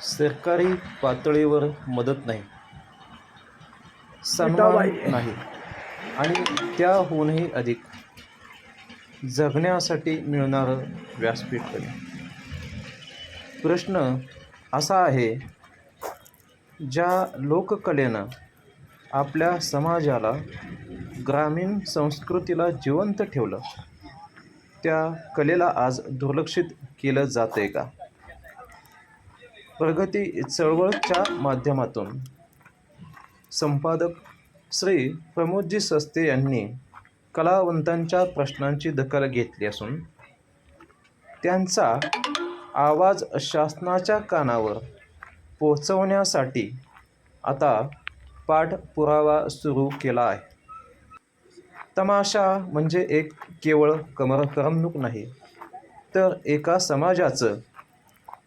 सरकारी पातळीवर मदत नाही. सन्मान नाही. आणि त्याहूनही अधिक जगण्यासाठी मिळणारं व्यासपीठ कमी प्रश्न असा आहे ज्या लोककलेनं आपल्या समाजाला ग्रामीण संस्कृतीला जिवंत ठेवलं त्या कलेला आज दुर्लक्षित केलं जातं आहे का? प्रगती चळवळच्या माध्यमातून. संपादक श्री प्रमोदजी सस्ते यांनी कलावंतांच्या प्रश्नांची दखल घेतली असून त्यांचा आवाज शासनाच्या कानावर पोचवण्यासाठी आता पाठपुरावा सुरू केला आहे. तमाशा म्हणजे एक केवळ कमर करमणूक नाही तर एका समाजाचं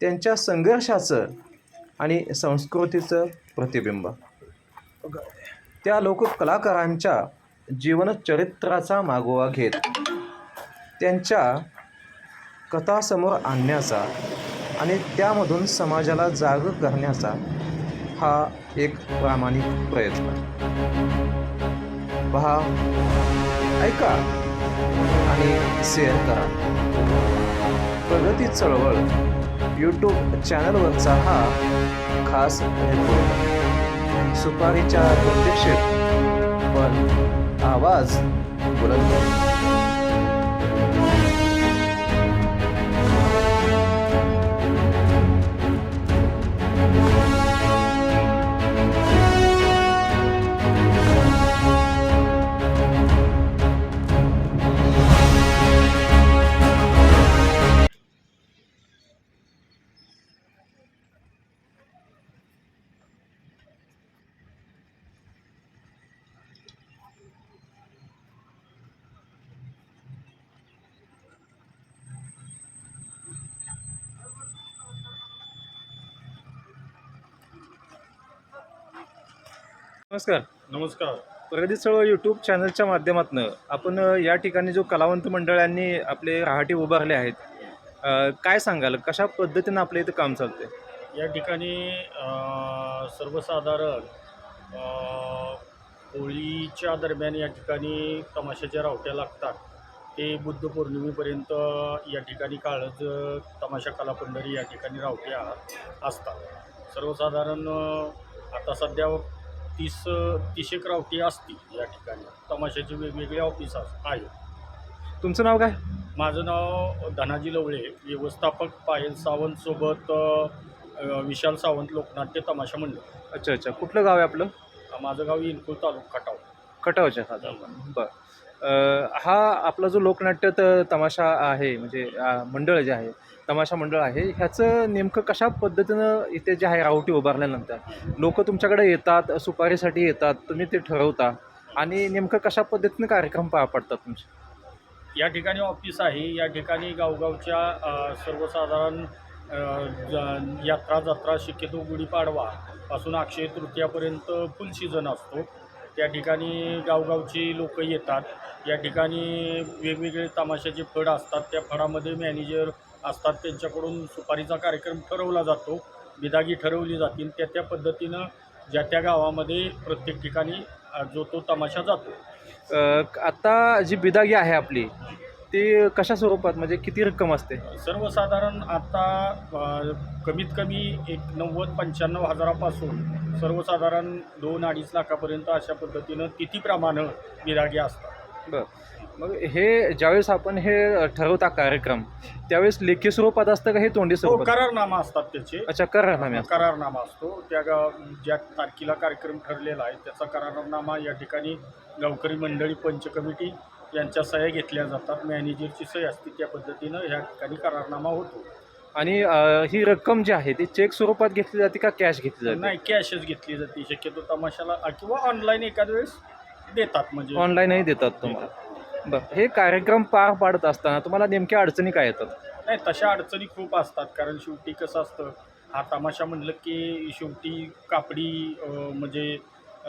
त्यांच्या संघर्षाचं आणि संस्कृतीचं प्रतिबिंब. त्या लोककलाकारांच्या जीवनचरित्राचा मागोवा घेत त्यांच्या कथासमोर आणण्याचा आणि त्यामधून समाजाला जाग करण्याचा हा एक प्रामाणिक प्रयत्न. पहा ऐका आणि शेअर करा. प्रगती चळवळ. यूट्यूब चॅनलवरचा हा खास रिपोर्ट सुपारीच्या प्रत्यक्षेत पण आवाज बुलंद. नमस्कार. नमस्कार. प्रगती चळवळ यूट्यूब चॅनलच्या माध्यमातून आपण या ठिकाणी जो कलावंत मंडळांनी आपले राहाटे उभारले आहेत काय सांगाल? कशा पद्धतीनं आपल्या इथं काम चालतंय? या ठिकाणी सर्वसाधारण होळीच्या दरम्यान या ठिकाणी तमाशाच्या रावट्या लागतात. ते बुद्ध पौर्णिमेपर्यंत या ठिकाणी काळज तमाशा कलापंढरी या ठिकाणी रावट्या असतात. सर्वसाधारण आता सध्या तीस तीस एक रावटी असतील या ठिकाणी. तमाशाचे वेगवेगळे ऑफिस आहेत. तुमचं नाव काय? माझं नाव धनाजी लवळे. व्यवस्थापक पायल सावंत सोबत अ, विशाल सावंत लोकनाट्य तमाशा मंडळ. अच्छा अच्छा. कुठलं गाव आहे आपलं? माझं गाव इनकुल तालुका खटाव. खटावच्या खात आपण बरं हा आपला जो लोकनाट्य तर तमाशा आहे म्हणजे मंडळ जे आहे तमाशा मंडळ आहे ह्याचं नेमकं कशा पद्धतीनं इथे जे आहे रावटी उभारल्यानंतर लोक तुमच्याकडे येतात सुपारीसाठी येतात तुम्ही ते ठरवता आणि नेमकं कशा पद्धतीनं कार्यक्रम पार पडतात तुमचे? या ठिकाणी ऑफिस आहे या ठिकाणी गावगावच्या सर्वसाधारण यात्रा जत्रा शक्यतो गुढीपाडवा पासून अक्षय तृतीयापर्यंत फुल सीझन असतो. त्या ठिकाणी गावगावची लोक येतात. या ठिकाणी वेगवेगळे तमाशाचे फड असतात. त्या फडामध्ये मॅनेजर असतात. त्यांच्याकडून सुपारीचा कार्यक्रम ठरवला जातो. बिदागी ठरवली जातील त्या त्या पद्धतीनं ज्या त्या गावामध्ये प्रत्येक ठिकाणी जो तो तमाशा जातो. आता जी बिदागी आहे आपली ती कशा स्वरूपात म्हणजे किती रक्कम असते? सर्वसाधारण आता कमीत कमी एक नव्वद पंच्याण्णव हजारापासून सर्वसाधारण दोन अडीच लाखापर्यंत अशा पद्धतीनं तिथीप्रमाणे विरागी असतात. बरं. मग हे ज्यावेळेस आपण हे ठरवता कार्यक्रम त्यावेळेस लेखी स्वरूपात असतं का हे तोंडी हो स्वरूपात? करारनामा असतात त्याचे. अच्छा करारनामे करारनामा असतो. त्या ज्या तारखेला कार्यक्रम ठरलेला आहे त्याचा करारनामा या ठिकाणी गावकरी मंडळी पंच कमिटी यांच्या सह्या घेतल्या जातात. मॅनेजरची सही असते त्या पद्धतीनं ह्या ठिकाणी करारनामा होतो. आणि अ, ही रक्कम जी आहे ती चेक स्वरूपात घेतली जाते का कॅश घेतली जाते? नाही कॅशच घेतली जाते. शक्यतो तमाशाला किंवा ऑनलाईन एखाद्या वेळेस देतात म्हणजे. ऑनलाईनही देतात तुम्हाला. बरं हे कार्यक्रम पार पाडत असताना तुम्हाला नेमक्या अडचणी काय येतात? नाही तशा अडचणी खूप असतात. कारण शेवटी कसं असतं हा तमाशा म्हणलं की शेवटी कापडी अं, म्हणजे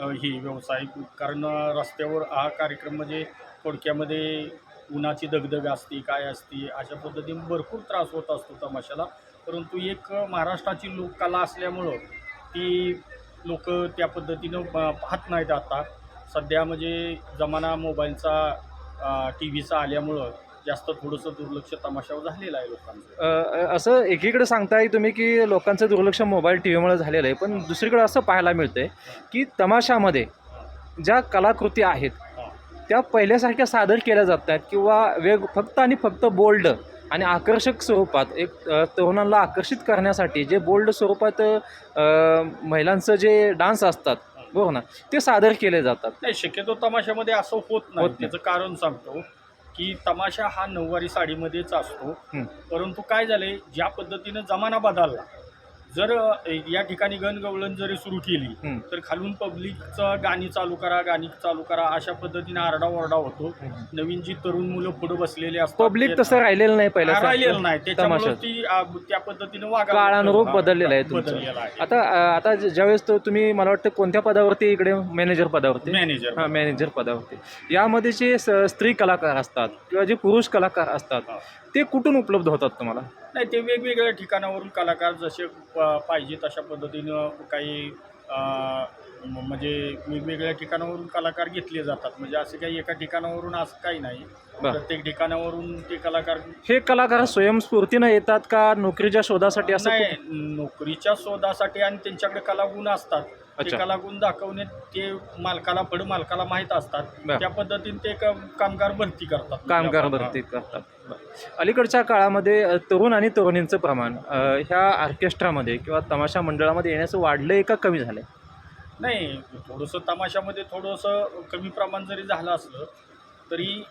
ही व्यवसाय कारण रस्त्यावर हा कार्यक्रम म्हणजे थोडक्यामध्ये उन्हाची दगदग असते काय असते अशा पद्धतीने भरपूर त्रास होत असतो तमाशाला. परंतु एक महाराष्ट्राची लोककला असल्यामुळं ती लोक त्या पद्धतीनं प- पाहत नाहीत आता. सध्या म्हणजे जमाना मोबाईलचा टी व्हीचा आल्यामुळं जास्त थोडंसं दुर्लक्ष तमाशावर झालेलं आहे लोकांचं अ, असं एकीकडे सांगताय तुम्ही की लोकांचं दुर्लक्ष मोबाईल टी व्हीमुळे झालेलं आहे पण दुसरीकडे असं पाहायला मिळतंय की तमाशामध्ये ज्या कलाकृती आहेत हां. त्या पहिल्यासारख्या सादर केल्या जात आहेत किंवा वेग फक्त आणि फक्त बोल्ड आणि आकर्षक स्वरूपात एक अ, तरुणांना आकर्षित करण्यासाठी जे बोल्ड स्वरूपात अ, महिलांचं जे डान्स असतात बरोबर ना ते सादर केले जातात नाही शक्यतो तमाशामध्ये असं होत होत नाही. त्याचं कारण सांगतो की तमाशा हा नऊवारी साडीमध्येच असतो. परंतु काय झालंय ज्या पद्धतीनं जमाना बदलला जर या ठिकाणी गणगवळण जरी सुरू केली. तर खालून पब्लिकचं गाणी चालू करा गाणी चालू करा अशा पद्धतीने आरडाओरडा होतो. नवीन जी तरुण मुलं पुढे बसलेले असतात पब्लिक तसं राहिलेलं नाही हा, राहिलेलं नाही. त्याच्यामुळे. ती त्या पद्धतीनं काळानुरूप बदललेलं आहे. बदललेलं आहे. आता आता ज्यावेळेस तुम्ही मला वाटतं कोणत्या पदावरती इकडे मॅनेजर पदावरती? मॅनेजर हां मॅनेजर पदावरती. यामध्ये जे स्त्री कलाकार असतात किंवा जे पुरुष कलाकार असतात. ते कुठून उपलब्ध होतात तुम्हाला? नाही ते वेगवेगळ्या ठिकाणावरून कलाकार जसे प- पाहिजे तशा पद्धतीनं काही अं, म- म्हणजे वेगवेगळ्या ठिकाणावरून कलाकार घेतले जातात. म्हणजे असं काही एका ठिकाणावरून असं काही नाही. बरं. प्रत्येक ठिकाणावरून ते कलाकार हे कलाकार स्वयंस्फूर्तीनं येतात का नोकरीच्या शोधासाठी असं नाही नोकरीच्या शोधासाठी आणि त्यांच्याकडे कलागुण असतात. अच्छा. कलागुण दाखवणे ते मालकाला फड मालकाला माहीत असतात बरं. त्या पद्धतीने ते क- कामगार भरती करतात कामगार भरती करतात बरं. अलीकडच्या काळामध्ये अ, तरुण आणि तरुणींचं प्रमाण अ, ह्या ऑर्केस्ट्रामध्ये किंवा तमाशा मंडळामध्ये येण्याचं वाढलं आहे का कमी झालं आहे नाही थोडंसं तमाशामध्ये थोडंसं कमी प्रमाण जरी झालं असलं तरी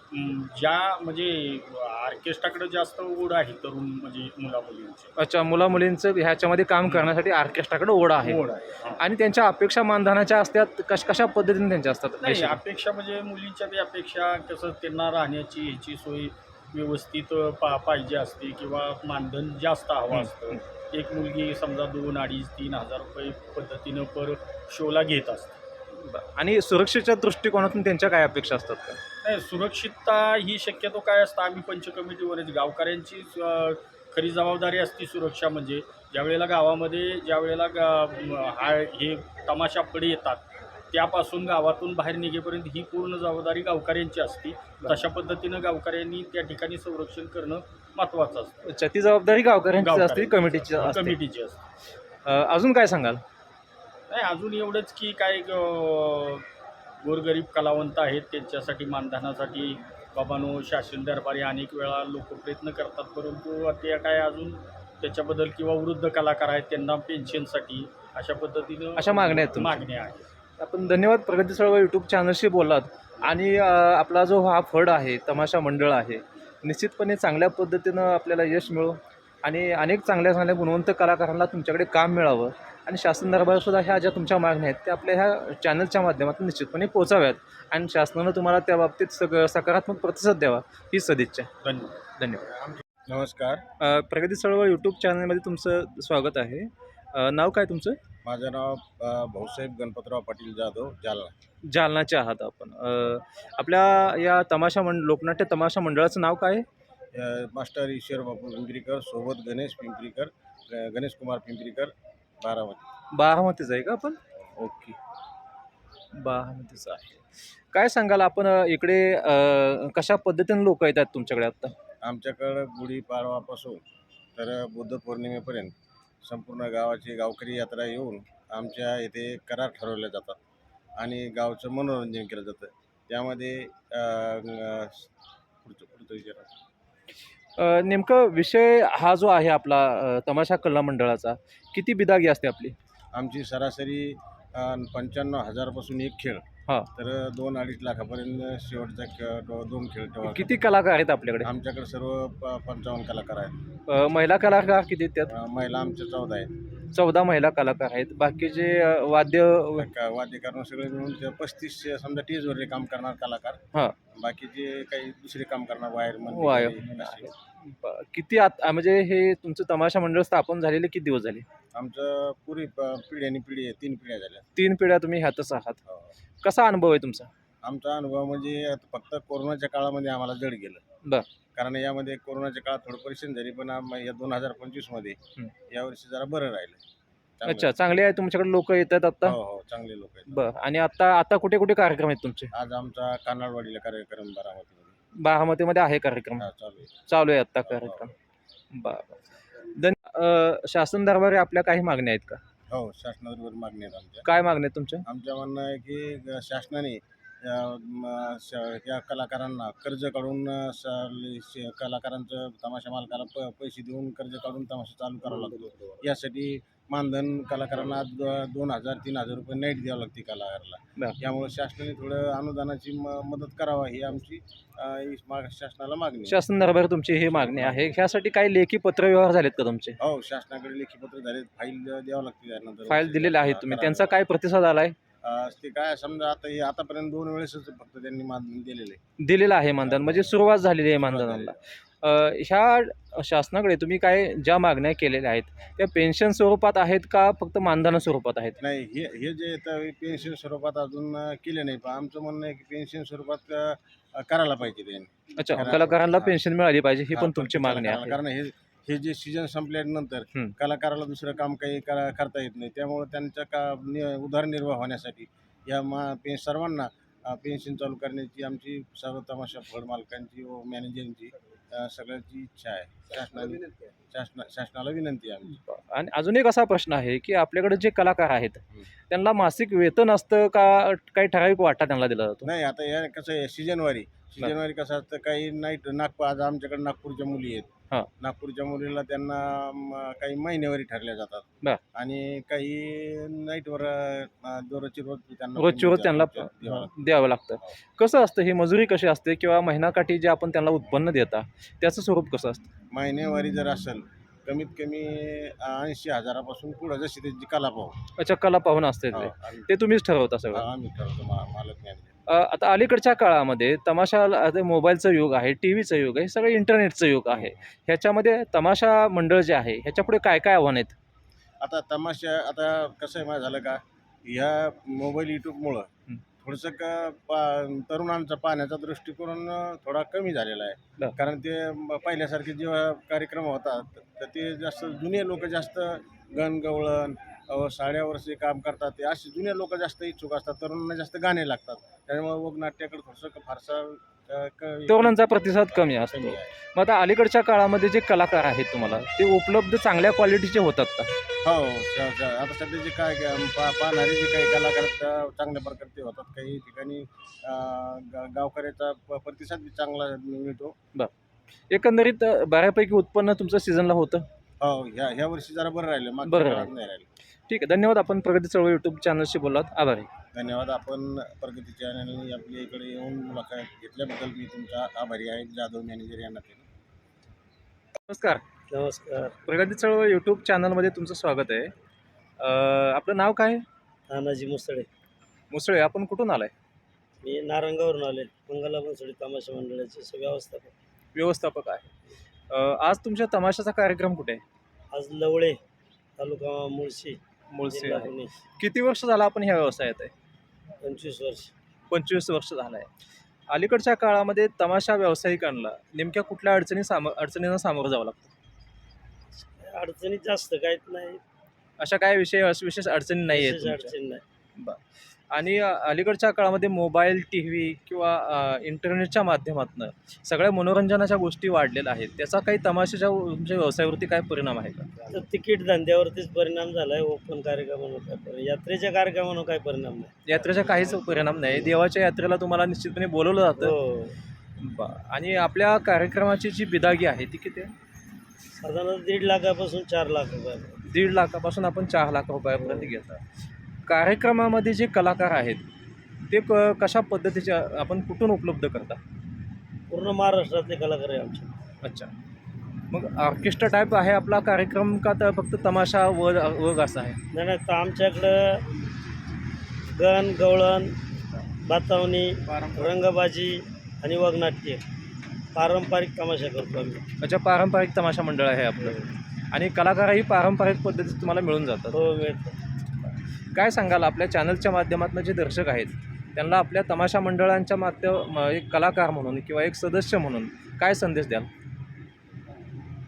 ज्या म्हणजे ऑर्केस्ट्राकडे जास्त ओढ आहे तरुण म्हणजे मुलामुलींची. अच्छा मुला मुलींचं ह्याच्यामध्ये काम करण्यासाठी ऑर्केस्ट्राकडे ओढ आहे. ओढ आहे. आणि त्यांच्या अपेक्षा मानधनाच्या असतात कश कशा पद्धतीने त्यांच्या असतात? नाही अपेक्षा म्हणजे मुलींच्या बी अपेक्षा कसं त्यांना राहण्याची ह्याची सोय व्यवस्थित पा पाहिजे असते किंवा मानधन जास्त हवं असतं. एक मुलगी समजा दोन अडीच तीन हजार रुपये पद्धतीनं पर शोला घेत असते. आणि सुरक्षेच्या दृष्टिकोनातून त्यांच्या काय अपेक्षा असतात का? नाही सुरक्षितता ही शक्यतो काय असतं आम्ही पंच कमिटीवरच गावकऱ्यांची खरी जबाबदारी असते सुरक्षा म्हणजे. ज्या वेळेला गावामध्ये ज्या वेळेला गा म, हा हे तमाशाकडे येतात त्यापासून गावातून बाहेर निघेपर्यंत ही पूर्ण जबाबदारी गावकऱ्यांची असते. तशा पद्धतीनं गावकऱ्यांनी त्या ठिकाणी संरक्षण करणं महत्त्वाचं असतं. अच्छा ती जबाबदारी गावकऱ्यांची असते गावकऱ्यांची. कमिटीची असते? कमिटीची असते. अ, अजून काय सांगाल? नाही अजून एवढंच की काय गोरगरीब कलावंत आहेत त्यांच्यासाठी मानधनासाठी. बाबानो शासन दरबारी अनेक वेळा लोक प्रयत्न करतात परंतु ते काय अजून त्याच्याबद्दल किंवा वृद्ध कलाकार आहेत त्यांना पेन्शनसाठी अशा पद्धतीनं अशा मागण्या आहेत? मागण्या आहेत. आपण धन्यवाद प्रगती चळवळ यूट्यूब चॅनलशी बोललात. आणि आपला जो हा फड आहे तमाशा मंडळ आहे निश्चितपणे चांगल्या पद्धतीनं आपल्याला यश मिळो. आणि अनेक चांगल्या चांगल्या गुणवंत कलाकारांना तुमच्याकडे काम मिळावं. आणि शासन दरबारसुद्धा ह्या ज्या तुमच्या मागण्या आहेत त्या आपल्या ह्या चॅनलच्या माध्यमातून निश्चितपणे पोचाव्यात. आणि शासनानं तुम्हाला त्या बाबतीत सग सकारात्मक प्रतिसाद द्यावा ही सदिच्छा. धन्यवाद धन्यवाद. नमस्कार. प्रगती चळवळ यूट्यूब चॅनलमध्ये तुमचं स्वागत आहे. नाव काय तुमचं? माझं नाव भाऊसाहेब गणपतराव पाटील जाधव जालना. जालनाचे आहात आपण. आपल्या या तमाशा मंड लोकनाट्य तमाशा मंडळाचं नाव काय? मास्टर ईश्वर बापू पिंपरीकर सोबत गणेश पिंपरीकर गणेश कुमार पिंपरीकर बारामती. बारामतीचं आहे का आपण? ओके. बारामतीचं आहे. काय सांगाल आपण इकडे अ, कशा पद्धतीने लोक येतात तुमच्याकडे आता? आमच्याकडं गुढीपाडवापासून तर बुद्ध पौर्णिमेपर्यंत संपूर्ण गावाची गावकरी यात्रा येऊन आमच्या येथे करार ठरवले जातात आणि गावचं मनोरंजन केलं जातं. त्यामध्ये अ, अ, पुढचं पुढचं विचारा. नेमकं विषय हा जो आहे आपला तमाशा कला मंडळाचा किती बिदागी असते आपली? आमची सरासरी पंच्याण्णव हजारपासून एक खेळ. हा. तर दोन अडीच लाखापर्यंत शेवटचा खेळ दोन खेळ ठेवा. किती कलाकार आहेत आपल्याकडे? आमच्याकडे सर्व प- पंचावन्न कलाकार आहेत. अ, महिला कलाकार किती आहेत त्यात? अ, महिला आमच्या चौदा आहेत. चौदा महिला कलाकार आहेत. बाकीचे अ, वाद्य का- वाद्यकारण सगळे मिळून ते पस्तीस समजा टीजवरले काम करणार कलाकार. हा. बाकीचे काही दुसरे काम करणार वायर वायर. ब- किती आत म्हणजे हे तुमचं तमाशा मंडळ स्थापन झालेले किती दिवस झाले? आमचं पुरी प- पिढी आणि पिढी आहे, तीन पिढ्या झाल्या. तीन पिढ्या तुम्ही ह्यातच आहात. हो. कसा अनुभव आहे तुमचा? आमचा अनुभव म्हणजे आता फक्त कोरोनाच्या काळामध्ये आम्हाला जड बर. गेलं कारण यामध्ये कोरोनाच्या काळात थोडं परेशान झाली पण आम- या दोन हजार पंचवीसमध्ये हं. यावर्षी जरा बरं राहिलं. चांगलं. अच्छा चांगले आहे तुमच्याकडे लोक येतात आता? हो हो चांगले लोक आहेत बर आणि आता आता कुठे कुठे कार्यक्रम आहेत तुमचे? आज आमचा कानाडवाडीला कार्यक्रम बारामतीमध्ये. बारामतीमध्ये आहे कार्यक्रम. हा, चालू आहे. चालू आहे आता कार्यक्रम. बरं धन अं, शासन दरबारी आपल्या काही मागण्या आहेत का? हो शासनाबरोबर मागणी आहेत आमच्या. काय मागण्या आहेत तुमच्या? आमच्या म्हणणं आहे की शासनाने या या कलाकारांना कर्ज काढून कलाकारांचं तमाशा मालकाला प पैसे देऊन कर्ज काढून तमाशा चालू करावा लागतो. यासाठी मानधन कलाकारांना द- दोन हजार तीन हजार रुपये नाईट द्यावं लागते कलाकाराला. यामुळे शासनाने थोडं अनुदानाची म- मदत करावा ही आमची शासनाला मागणी आहे. शासन दरबारी तुमची ही मागणी आहे. ह्यासाठी काही लेखी पत्रव्यवहार झालेत का तुमचे? हो शासनाकडे लेखी पत्र झाले फाईल द्यावं लागते त्यानंतर. फाईल दिलेले आहेत तुम्ही. त्यांचा काय प्रतिसाद आलाय? अ, ते काय समजा आता हे आतापर्यंत दोन वेळेसच फक्त त्यांनी मानधन दिलेलं. आहे दिलेलं आहे मानधन म्हणजे सुरुवात झालेली आहे मानधनाला. अं, ह्या शासनाकडे तुम्ही काय ज्या मागण्या केलेल्या आहेत त्या पेन्शन स्वरूपात आहेत का फक्त मानधन स्वरूपात आहेत? नाही हे हे जे पेन्शन स्वरूपात अजून अ, केले नाही पण आमचं म्हणणं आहे की पेन्शन स्वरूपात अ, करायला पाहिजे त्यांनी. अच्छा करा- कलाकारांना. पेन्शन मिळाली पाहिजे ही पण तुमची मागणी. आहे. कारण हे हे जे सीजन संपल्यानंतर. कलाकाराला दुसरं काम काही करा करता येत नाही. त्यामुळे त्यांच्या का नि- उदरनिर्वाह होण्यासाठी या मा पे सर्वांना अ, पेन्शन चालू करण्याची आमची सर्व तमाशा फळ मालकांची व मॅनेजरची अ, सगळ्यांची इच्छा आहे. शासनाने शासना शासनाला विनंती आहे आमची. आणि अजून एक असा प्रश्न आहे की आपल्याकडे जे कलाकार आहेत. त्यांना मासिक वेतन असतं का काही ठराविक वाटा त्यांना दिला जातो? नाही आता या कसं आहे सीजनवारी सीजनवारी कसं असतं काही नाईट नागपूर आज आमच्याकडे नागपूरच्या मुली हा. नागपूरच्या मुलीला त्यांना म, काही महिन्यावारी ठरल्या बर. जातात आणि काही नाईटवर दररोजची रोज त्यांना रोजची रोज त्यांना द्यावं लागतं. द्यावं लागतं. कसं असतं ही मजुरी कशी असते किंवा महिनाकाठी जे आपण त्यांना उत्पन्न देता त्याचं स्वरूप कसं असतं? महिन्यावारी जर असेल कमीत कमी ऐंशी हजारापासून पुढं जशी त्याची कला पाहू. अच्छा कला पाहून असते हो, ते. ते तुम्हीच ठरवता सगळं? हा, आम्ही ठरवतो मा- मालक अ, आता अलीकडच्या काळामध्ये तमाशा आता मोबाईलचं युग आहे टी व्हीचं युग आहे सगळं इंटरनेटचं युग आहे. ह्याच्यामध्ये तमाशा मंडळ जे आहे ह्याच्यापुढे काय काय आव्हान आहेत? आता तमाशा आता कसं आहे माहिती झालं का? ह्या मोबाईल युट्यूबमुळं हं. थोडंसं का पा तरुणांचा पाहण्याचा दृष्टिकोन थोडा कमी झालेला आहे. कारण ते पहिल्यासारखे जेव्हा कार्यक्रम होतात तर ते जास्त जुने लोक जास्त गणगवळण साड्यावरचे काम करतात ते असे जुने लोक जास्त इच्छुक असतात तरुणांना जास्त गाणे लागतात. त्यामुळे वगनाट्याकडे थोडंसं फारसा तरुणांचा प्रतिसाद कमी असतो. मग आता अलीकडच्या काळामध्ये जे कलाकार आहेत तुम्हाला ते उपलब्ध चांगल्या क्वालिटीचे होतात का? हो आता सध्या जे काय पाहणारे जे काही कलाकार चांगल्या प्रकारे ते होतात. काही ठिकाणी गावकऱ्याचा प- प्रतिसाद चांगला मिळतो. एकंदरीत अ, बऱ्यापैकी उत्पन्न तुमचं सीझनला होतं? हो ह्या ह्या वर्षी जरा बरं राहिलं. बरं मागच्या राहिलं. नाही राहिलं. ठीक आहे धन्यवाद आपण प्रगती चळवळ यूट्यूब चॅनलशी बोललात. आभारी. धन्यवाद आपण प्रगती चॅनलने आपल्या इकडे येऊन मुलाखत घेतल्याबद्दल मी तुमचा आभारी आहे. जाधव मॅनेजर यांना नमस्कार. नमस्कार. प्रगती चळवळ यूट्यूब चॅनलमध्ये तुमचं स्वागत आहे. अ, आपलं नाव काय? आहे? तानाजी मुसळे. मुसळे आपण कुठून आलाय? मी नारंगावरून आले मंगला बनसोडी तमाशा मंडळाचे व्यवस्थापक व्यवस्थापक आहे. अ, आज तुमच्या तमाशाचा कार्यक्रम कुठे आहे? आज लवळे तालुका मुळशी. जिल्हा पुणे. किती वर्ष झालं आपण ह्या व्यवसायात आहे? पंचवीस वर्ष. पंचवीस वर्ष झालं आहे अलीकडच्या काळामध्ये तमाशा व्यावसायिकांना नेमक्या कुठल्या अडचणी साम अडचणींना सामोरं जावं लागतं? अडचणी जास्त काहीच नाही. अशा काय विषय विशेष अडचणी नाही आहेत विशेष तुमच्या? अडचणी नाही. आणि अलीकडच्या काळामध्ये मोबाईल टी व्ही किंवा इंटरनेटच्या माध्यमातून सगळ्या मनोरंजनाच्या गोष्टी वाढलेल्या आहेत. त्याचा काही तमाशाच्या तुमच्या व्यवसायावरती काय परिणाम आहे का? तर तिकीट धंद्यावरतीच परिणाम झाला आहे. ओपन कार्यक्रमानं काय यात्रेच्या कार्यक्रमानं काय परिणाम नाही. यात्रेचा काहीच परिणाम नाही. देवाच्या यात्रेला तुम्हाला निश्चितपणे बोलवलं जातं. हो. ब- आणि आपल्या कार्यक्रमाची जी बिदागी आहे ती किती आहे? साधारण दीड लाखापासून चार लाख रुपये. दीड लाखापासून आपण चार लाख रुपयापर्यंत घेतो कार्यक्रमामध्ये जे कलाकार आहेत ते क कशा पद्धतीचे आपण कुठून उपलब्ध करता? पूर्ण महाराष्ट्रातले कलाकार आहे आमचे. अच्छा. मग ऑर्केस्ट्रा टाईप आहे आपला कार्यक्रम का तर फक्त तमाशा व वग असा आहे? नाही नाही तर आमच्याकडं गण गवळण बातावणी रंगबाजी आणि वगनाट्य पारंपरिक तमाशा करतो आम्ही. अच्छा पारंपरिक तमाशा मंडळ आहे आपलं. आणि कलाकारही पारंपरिक पद्धतीत तुम्हाला मिळून जातात. हो मिळतं काय सांगाल? आपल्या चॅनलच्या माध्यमातून जे दर्शक आहेत त्यांना आपल्या तमाशा मंडळांच्या माध्यम एक कलाकार म्हणून किंवा एक सदस्य म्हणून काय संदेश द्याल?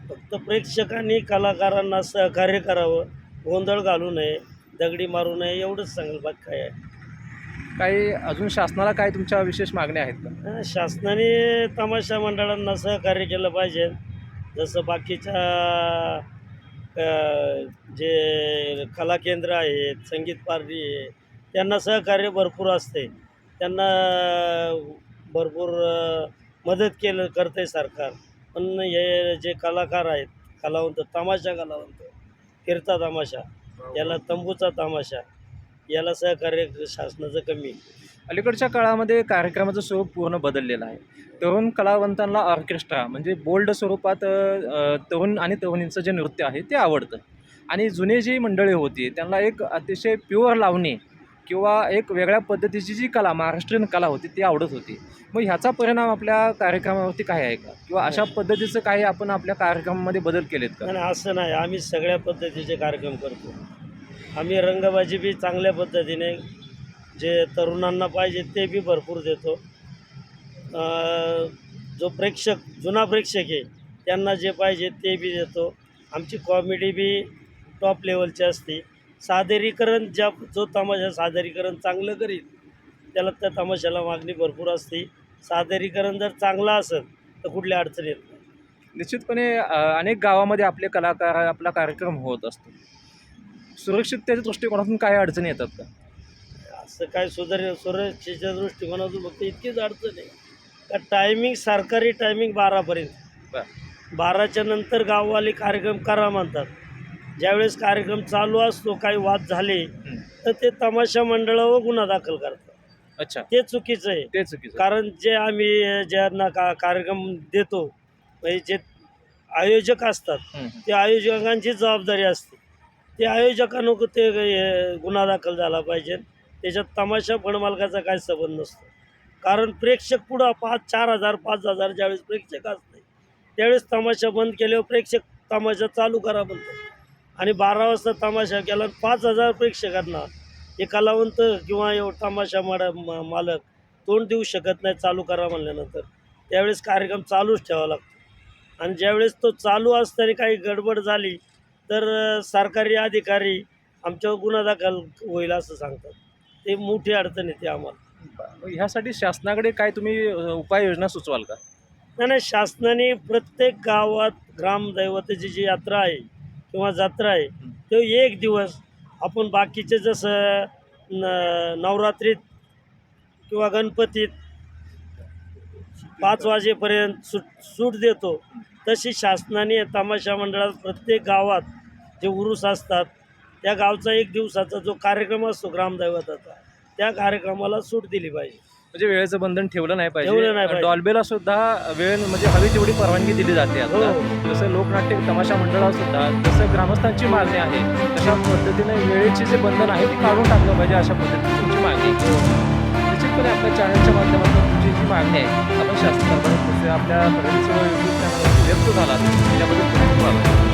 फक्त प्रेक्षकांनी कलाकारांना सहकार्य करावं गोंधळ घालू नये दगडी मारू नये एवढंच सांगेल बाकी काय आहे. काही अजून शासनाला काय तुमच्या विशेष मागण्या आहेत का? शासनाने तमाशा मंडळांना सहकार्य केलं पाहिजे. जसं बाकीच्या जे कला केंद्र आहेत संगीत पार्टी आहे त्यांना सहकार्य भरपूर असते. त्यांना भरपूर मदत केलं करतं आहे सरकार. पण हे जे कलाकार आहेत कलावंत तमाशा कलावंत फिरता तमाशा याला तंबूचा तमाशा याला सहकार्य शासनाचं कमी. अलीकडच्या काळामध्ये कार्यक्रमाचं स्वरूप पूर्ण बदललेलं आहे. तरुण कलावंतांना ऑर्केस्ट्रा म्हणजे बोल्ड स्वरूपात तरुण आणि तरुणींचं जे नृत्य आहे ते आवडतं. आणि जुने जी मंडळी होती त्यांना एक अतिशय प्युअर लावणी किंवा एक वेगळ्या पद्धतीची जी कला महाराष्ट्रीयन कला होती ती आवडत होती. मग ह्याचा परिणाम आपल्या कार्यक्रमावरती काय आहे का? किंवा अशा पद्धतीचं काही आपण आपल्या कार्यक्रमामध्ये बदल केलेत का? असं नाही. आम्ही सगळ्या पद्धतीचे कार्यक्रम करतो. आम्ही रंगबाजी बी चांगल्या पद्धतीने जे तरुणांना पाहिजे ते बी भरपूर देतो. जो प्रेक्षक जुना प्रेक्षक आहे त्यांना जे पाहिजे ते बी देतो. आमची कॉमेडी बी टॉप लेवलची असते. सादरीकरण ज्या जो तमाशा सादरीकरण चांगलं करील त्याला त्या तमाशाला मागणी भरपूर असते. सादरीकरण जर चांगलं असेल तर कुठल्या अडचण येत नाही. निश्चितपणे अनेक गावामध्ये आपले कलाकार आपला कार्यक्रम होत असतो. सुरक्षिततेच्या दृष्टिकोनातून काही अडचणी येतात का? असं काय सुधार सुरक्षेच्या दृष्टिकोनातून फक्त इतकीच अडचण आहे. का टायमिंग सरकारी टायमिंग बारापर्यंत. बरं. बाराच्या नंतर गाववाले कार्यक्रम करा म्हणतात. ज्यावेळेस कार्यक्रम चालू असतो काही वाद झाले तर ते तमाशा मंडळावर गुन्हा दाखल करतात. अच्छा. ते चुकीचं आहे. ते चुकीचं कारण जे आम्ही ज्यांना का कार्यक्रम देतो म्हणजे जे आयोजक असतात. ते आयोजकांची जबाबदारी असते. ते आयोजकांना ते गुन्हा दाखल झाला पाहिजे. त्याच्यात तमाशा फणमालकाचा काय संबंध नसतो. कारण प्रेक्षक पुढं पाच चार हजार पाच हजार ज्यावेळेस प्रेक्षक असते त्यावेळेस तमाशा बंद केल्यावर प्रेक्षक तमाशा चालू करा म्हणतो आणि बारा वाजता तमाशा केला पाच हजार प्रेक्षकांना हे कलावंत किंवा एव तमाशा माड म- मालक तोंड देऊ शकत नाही चालू करा म्हणल्यानंतर. त्यावेळेस कार्यक्रम चालूच ठेवावा लागतो. आणि ज्यावेळेस तो चालू असताना काही गडबड झाली तर सरकारी अधिकारी आमच्यावर गुन्हा दाखल होईल असं सांगतात. ते मोठी अडचण येते आम्हाला. मग ह्यासाठी शासनाकडे काय तुम्ही अ, उपाययोजना सुचवाल का? नाही नाही शासनाने प्रत्येक गावात ग्रामदैवताची जी यात्रा आहे किंवा जत्रा आहे तो एक दिवस आपण बाकीचे जसं न नवरात्रीत किंवा गणपतीत पाच वाजेपर्यंत सूट सूट देतो. तशी शासनाने तमाशा मंडळात प्रत्येक गावात जे उरूस असतात त्या गावचा एक दिवसाचा जो कार्यक्रम असतो ग्रामदैवताचा त्या कार्यक्रमाला सूट दिली पाहिजे म्हणजे वेळेचं बंधन ठेवलं नाही ठेवलं नाही पाहिजे पाहिजे. डॉल्बेला सुद्धा वेळ म्हणजे हवी तेवढी परवानगी दिली जाते आता हो. जसं लोकनाट्य तमाशा मंडळाला सुद्धा जसं ग्रामस्थांची मागणी आहे तशा पद्धतीने वेळेची जे बंधन आहे ते काढून टाकलं पाहिजे अशा पद्धतीने तुमची मागणी आहे. निश्चितपणे आपल्या चॅनलच्या माध्यमातून तुमची जी मागणी आहे आपण पोहोचूया. आपल्या प्रगतीचं यूट्यूब चॅनलवर व्यक्त झाला खूप आभार